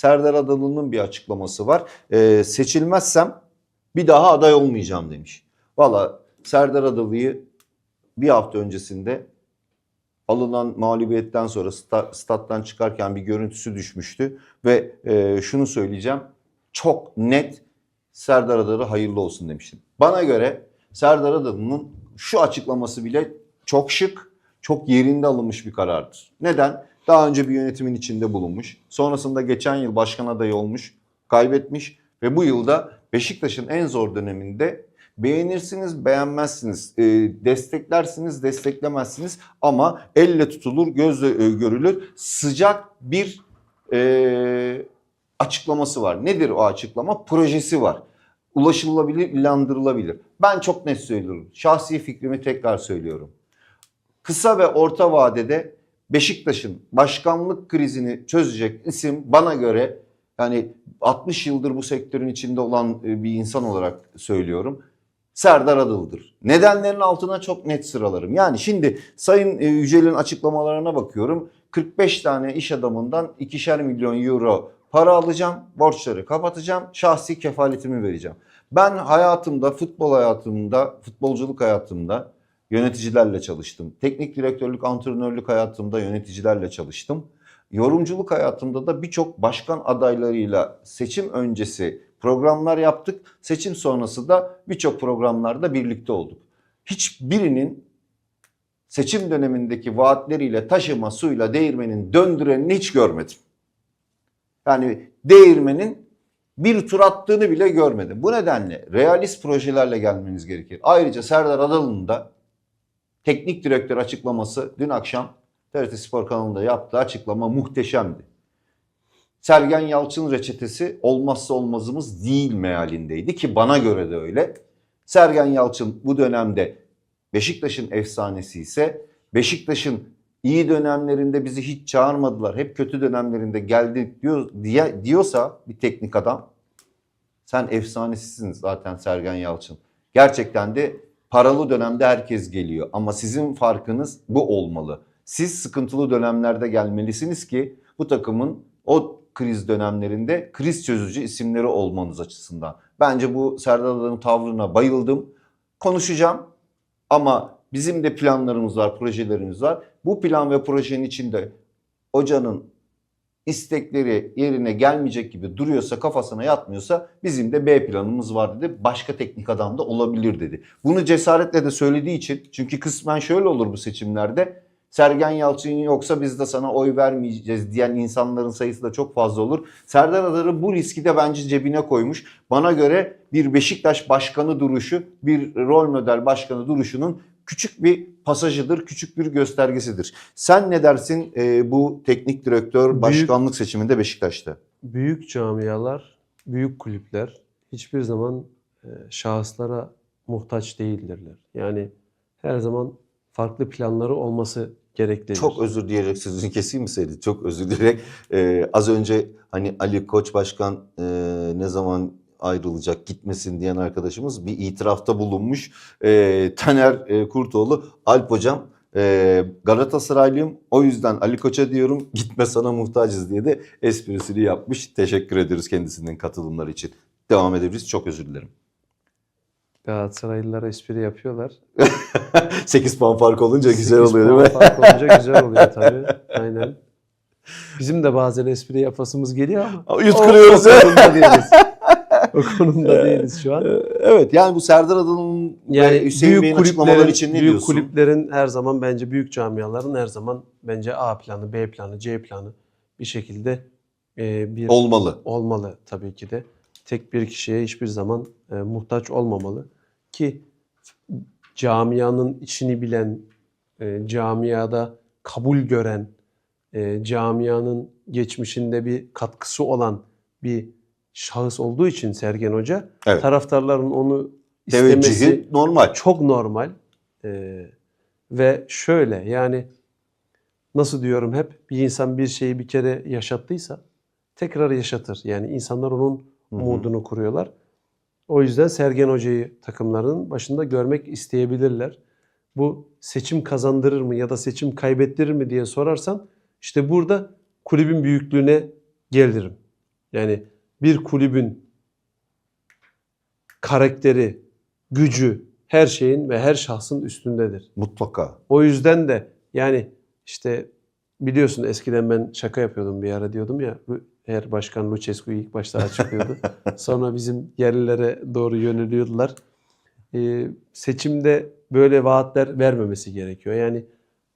Serdar Adalı'nın bir açıklaması var. Ee, seçilmezsem bir daha aday olmayacağım demiş. Valla Serdar Adalı'yı bir hafta öncesinde alınan mağlubiyetten sonra sta- stat'tan çıkarken bir görüntüsü düşmüştü. Ve e, şunu söyleyeceğim. Çok net Serdar Adalı hayırlı olsun demiştim. Bana göre Serdar Adalı'nın şu açıklaması bile çok şık, çok yerinde alınmış bir karardır. Neden? Daha önce bir yönetimin içinde bulunmuş. Sonrasında geçen yıl başkan adayı olmuş, kaybetmiş ve bu yılda Beşiktaş'ın en zor döneminde beğenirsiniz, beğenmezsiniz, e, desteklersiniz, desteklemezsiniz ama elle tutulur, gözle e, görülür sıcak bir e, açıklaması var. Nedir o açıklama? Projesi var. Ulaşılabilir, ilandırılabilir. Ben çok net söylüyorum. Şahsi fikrimi tekrar söylüyorum. Kısa ve orta vadede Beşiktaş'ın başkanlık krizini çözecek isim bana göre yani 60 yıldır bu sektörün içinde olan e, bir insan olarak söylüyorum. Serdar Adıl'dır. Nedenlerin altına çok net sıralarım. Yani şimdi Sayın e, Yücel'in açıklamalarına bakıyorum. 45 tane iş adamından ikişer milyon euro para alacağım, borçları kapatacağım, şahsi kefaletimi vereceğim. Ben hayatımda, futbol hayatımda, futbolculuk hayatımda yöneticilerle çalıştım. Teknik direktörlük, antrenörlük hayatımda yöneticilerle çalıştım. Yorumculuk hayatımda da birçok başkan adaylarıyla seçim öncesi programlar yaptık. Seçim sonrası da birçok programlarda birlikte olduk. Hiçbirinin seçim dönemindeki vaatleriyle taşıma suyla değirmenin döndürenini hiç görmedim. Yani değirmenin bir tur attığını bile görmedim. Bu nedenle realist projelerle gelmeniz gerekir. Ayrıca Serdar Adalı'nın da teknik direktör açıklaması dün akşam TRT Spor kanalında yaptığı açıklama muhteşemdi. Sergen Yalçın reçetesi olmazsa olmazımız değil mealindeydi ki bana göre de öyle. Sergen Yalçın bu dönemde Beşiktaş'ın efsanesi ise Beşiktaş'ın iyi dönemlerinde bizi hiç çağırmadılar. Hep kötü dönemlerinde geldik diyor, diye, diyorsa bir teknik adam sen efsanesisin zaten Sergen Yalçın. Gerçekten de paralı dönemde herkes geliyor ama sizin farkınız bu olmalı. Siz sıkıntılı dönemlerde gelmelisiniz ki bu takımın o kriz dönemlerinde kriz çözücü isimleri olmanız açısından. Bence bu Serdar Adalı'nın tavrına bayıldım. Konuşacağım ama bizim de planlarımız var, projelerimiz var. Bu plan ve projenin içinde hocanın istekleri yerine gelmeyecek gibi duruyorsa kafasına yatmıyorsa bizim de B planımız var dedi. Başka teknik adam da olabilir dedi. Bunu cesaretle de söylediği için çünkü kısmen şöyle olur bu seçimlerde. Sergen Yalçın yoksa biz de sana oy vermeyeceğiz diyen insanların sayısı da çok fazla olur. Serdar Adalı bu riski de bence cebine koymuş. Bana göre bir Beşiktaş başkanı duruşu, bir rol model başkanı duruşunun küçük bir pasajıdır, küçük bir göstergesidir. Sen ne dersin e, bu teknik direktör Büyük- başkanlık seçiminde Beşiktaş'ta? büyük camialar, büyük kulüpler hiçbir zaman e, şahıslara muhtaç değildirler. Yani her zaman farklı planları olması gereklidir. Çok özür dileyerek sözünü keseyim mi Seydi? Çok özür dileyerek. E, az önce hani Ali Koç Başkan e, ne zaman ayrılacak gitmesin diyen arkadaşımız bir itirafta bulunmuş. E, Taner e, Kurtoğlu, Alp Hocam e, Galatasaraylıyım o yüzden Ali Koç'a diyorum gitme sana muhtacız diye de esprisini yapmış. Teşekkür ediyoruz kendisinin katılımları için. Devam edebiliriz. Çok özür dilerim. Galatasaraylılar espri yapıyorlar. 8 puan fark olunca güzel oluyor değil puan mi? fark olunca güzel oluyor tabii. Aynen. Bizim de bazen espri yapasımız geliyor ama Yutkuruyoruz. O. O konumda değiliz şu an. Ee, Evet yani bu Serdar Adalı'nın Yani ve Hüseyin Bey'in açıklamaları için ne büyük diyorsun? kulüplerin her zaman bence büyük camiaların her zaman bence A planı, B planı, C planı bir şekilde e, bir Olmalı. olmalı tabii ki de. Tek bir kişiye hiçbir zaman e, muhtaç olmamalı ki camianın içini bilen, e, camiada kabul gören, e, camianın geçmişinde bir katkısı olan bir şahıs olduğu için Sergen Hoca Evet. taraftarların onu istemesi Teveccühü normal. çok normal. Ee, ve şöyle yani nasıl diyorum hep bir insan bir şeyi bir kere yaşattıysa tekrar yaşatır. Yani insanlar onun umudunu kuruyorlar. O yüzden Sergen Hoca'yı takımlarının başında görmek isteyebilirler. Bu seçim kazandırır mı ya da seçim kaybettirir mi diye sorarsan işte burada kulübün büyüklüğüne gelirim. Yani bir kulübün karakteri, gücü her şeyin ve her şahsın üstündedir. Mutlaka. O yüzden de yani işte biliyorsun eskiden ben şaka yapıyordum bir ara diyordum ya her başkan Lucescu ilk başta açıklıyordu. Sonra bizim yerlilere doğru yöneliyordular. Ee, seçimde böyle vaatler vermemesi gerekiyor. Yani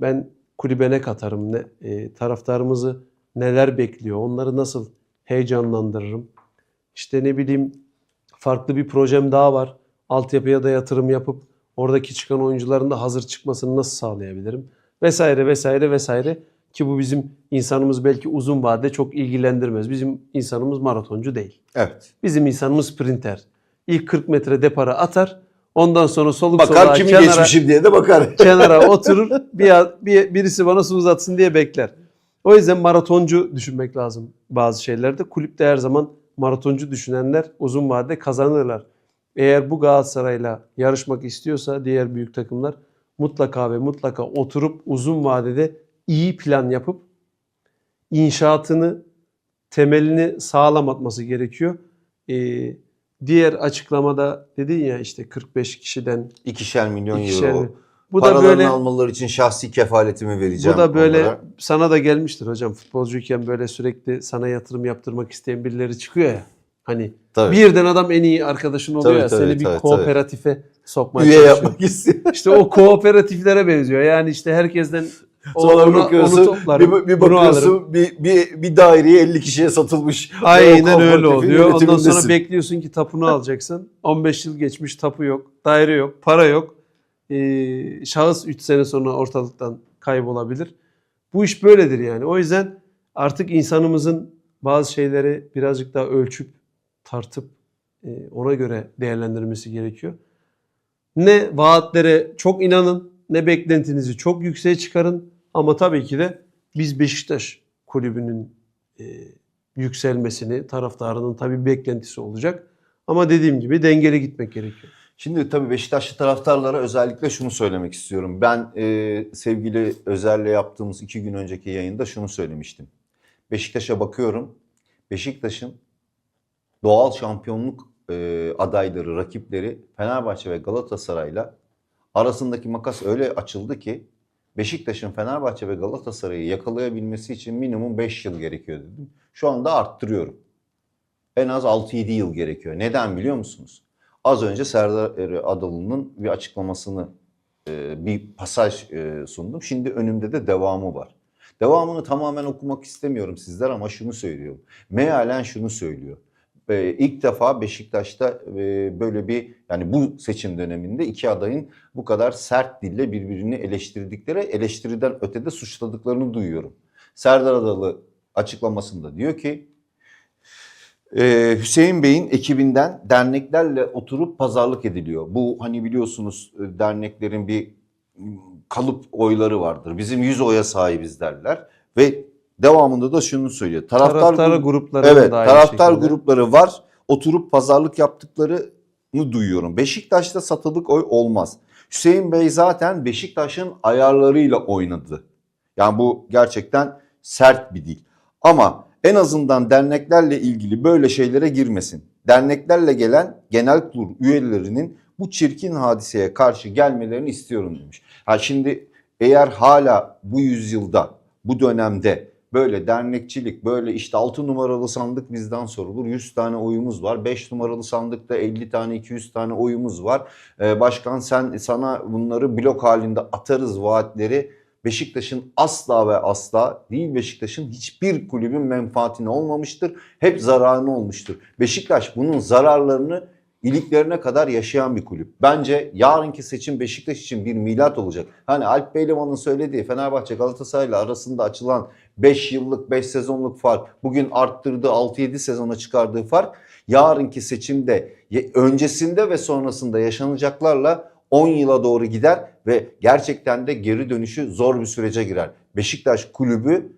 ben kulübe ne katarım, ne, e, taraftarımızı neler bekliyor, onları nasıl heyecanlandırırım. İşte ne bileyim farklı bir projem daha var. Altyapıya da yatırım yapıp oradaki çıkan oyuncuların da hazır çıkmasını nasıl sağlayabilirim? Vesaire vesaire vesaire ki bu bizim insanımız belki uzun vadede çok ilgilendirmez. Bizim insanımız maratoncu değil. Evet. Bizim insanımız sprinter. İlk 40 metre depara atar. Ondan sonra soluk Bakar soluğa kimi kenara, geçmişim diye de bakar. kenara oturur. Bir, bir, birisi bana su uzatsın diye bekler. O yüzden maratoncu düşünmek lazım bazı şeylerde. Kulüpte her zaman maratoncu düşünenler uzun vadede kazanırlar. Eğer bu Galatasaray'la yarışmak istiyorsa diğer büyük takımlar mutlaka ve mutlaka oturup uzun vadede iyi plan yapıp inşaatını, temelini sağlam atması gerekiyor. Ee, diğer açıklamada dedin ya işte 45 kişiden İkişer milyon ikişer. euro. Bu da Paralarını böyle almaları için şahsi kefaletimi vereceğim. bu da böyle onlara. sana da gelmiştir hocam. Futbolcuyken böyle sürekli sana yatırım yaptırmak isteyen birileri çıkıyor ya. Hani Tabii. birden adam en iyi arkadaşın oluyor Tabii, ya. tabii, seni bir tabii, kooperatife sokmaya Üye çalışıyor. yapmak istiyor. İşte o kooperatiflere benziyor. Yani işte herkesten Sonra onu, bakıyorsun, onu toplarım. bir, bir bakıyorsun bir, bir, bir daireye 50 kişiye satılmış. Aynen öyle oluyor. Ondan sonra bekliyorsun ki tapunu alacaksın. 15 yıl geçmiş tapu yok, daire yok, para yok. Ee, şahıs 3 sene sonra ortalıktan kaybolabilir. Bu iş böyledir yani. O yüzden artık insanımızın bazı şeyleri birazcık daha ölçüp tartıp e, ona göre değerlendirmesi gerekiyor. Ne vaatlere çok inanın ne beklentinizi çok yükseğe çıkarın ama tabii ki de biz Beşiktaş kulübünün e, yükselmesini taraftarının tabii beklentisi olacak. Ama dediğim gibi dengeli gitmek gerekiyor. Şimdi tabii Beşiktaşlı taraftarlara özellikle şunu söylemek istiyorum. Ben e, sevgili Özer'le yaptığımız iki gün önceki yayında şunu söylemiştim. Beşiktaş'a bakıyorum. Beşiktaş'ın doğal şampiyonluk e, adayları, rakipleri Fenerbahçe ve Galatasaray'la arasındaki makas öyle açıldı ki Beşiktaş'ın Fenerbahçe ve Galatasaray'ı yakalayabilmesi için minimum 5 yıl gerekiyor dedim. Şu anda arttırıyorum. En az 6-7 yıl gerekiyor. Neden biliyor musunuz? Az önce Serdar Adalı'nın bir açıklamasını, e, bir pasaj e, sundum. Şimdi önümde de devamı var. Devamını tamamen okumak istemiyorum sizler ama şunu söylüyorum. Mealen şunu söylüyor. E, İlk defa Beşiktaş'ta böyle bir yani bu seçim döneminde iki adayın bu kadar sert dille birbirini eleştirdikleri, eleştiriden ötede suçladıklarını duyuyorum. Serdar Adalı açıklamasında diyor ki ee, Hüseyin Bey'in ekibinden derneklerle oturup pazarlık ediliyor. Bu hani biliyorsunuz e, derneklerin bir kalıp oyları vardır. Bizim 100 oya sahibiz derler ve devamında da şunu söylüyor. Taraftar, Taraftar grup- grupları Evet, da taraftar şekilde. grupları var. Oturup pazarlık yaptıklarını duyuyorum. Beşiktaş'ta satılık oy olmaz. Hüseyin Bey zaten Beşiktaş'ın ayarlarıyla oynadı. Yani bu gerçekten sert bir dil. Ama en azından derneklerle ilgili böyle şeylere girmesin. Derneklerle gelen genel kurul üyelerinin bu çirkin hadiseye karşı gelmelerini istiyorum demiş. Ha şimdi eğer hala bu yüzyılda, bu dönemde böyle dernekçilik, böyle işte 6 numaralı sandık bizden sorulur. 100 tane oyumuz var. 5 numaralı sandıkta 50 tane, 200 tane oyumuz var. Ee, başkan sen sana bunları blok halinde atarız vaatleri. Beşiktaş'ın asla ve asla değil Beşiktaş'ın hiçbir kulübün menfaatine olmamıştır. Hep zararına olmuştur. Beşiktaş bunun zararlarını iliklerine kadar yaşayan bir kulüp. Bence yarınki seçim Beşiktaş için bir milat olacak. Hani Alp Beylivan'ın söylediği Fenerbahçe Galatasaray'la arasında açılan 5 yıllık 5 sezonluk fark bugün arttırdığı 6-7 sezona çıkardığı fark yarınki seçimde öncesinde ve sonrasında yaşanacaklarla 10 yıla doğru gider ve gerçekten de geri dönüşü zor bir sürece girer. Beşiktaş kulübü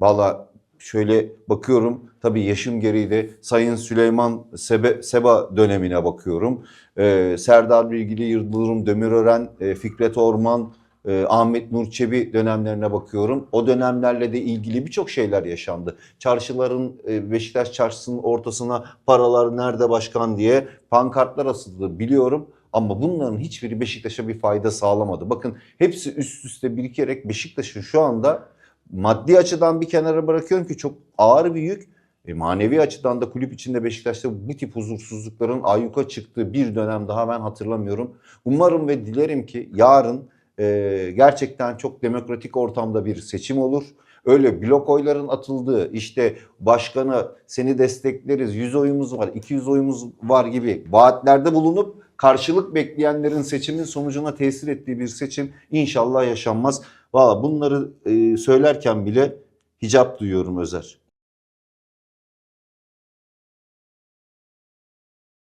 valla şöyle bakıyorum tabii yaşım gereği de Sayın Süleyman Sebe, Seba dönemine bakıyorum. Ee, Serdar Bilgili, Yıldırım Demirören, e, Fikret Orman, e, Ahmet Nur Çebi dönemlerine bakıyorum. O dönemlerle de ilgili birçok şeyler yaşandı. Çarşıların e, Beşiktaş çarşısının ortasına paralar nerede başkan diye pankartlar asıldı biliyorum. Ama bunların hiçbiri Beşiktaş'a bir fayda sağlamadı. Bakın hepsi üst üste birikerek Beşiktaş'ın şu anda maddi açıdan bir kenara bırakıyorum ki çok ağır bir yük. E, manevi açıdan da kulüp içinde Beşiktaş'ta bu tip huzursuzlukların ayyuka çıktığı bir dönem daha ben hatırlamıyorum. Umarım ve dilerim ki yarın e, gerçekten çok demokratik ortamda bir seçim olur. Öyle blok oyların atıldığı işte başkanı seni destekleriz 100 oyumuz var 200 oyumuz var gibi vaatlerde bulunup karşılık bekleyenlerin seçimin sonucuna tesir ettiği bir seçim inşallah yaşanmaz. Valla bunları e, söylerken bile hicap duyuyorum Özer.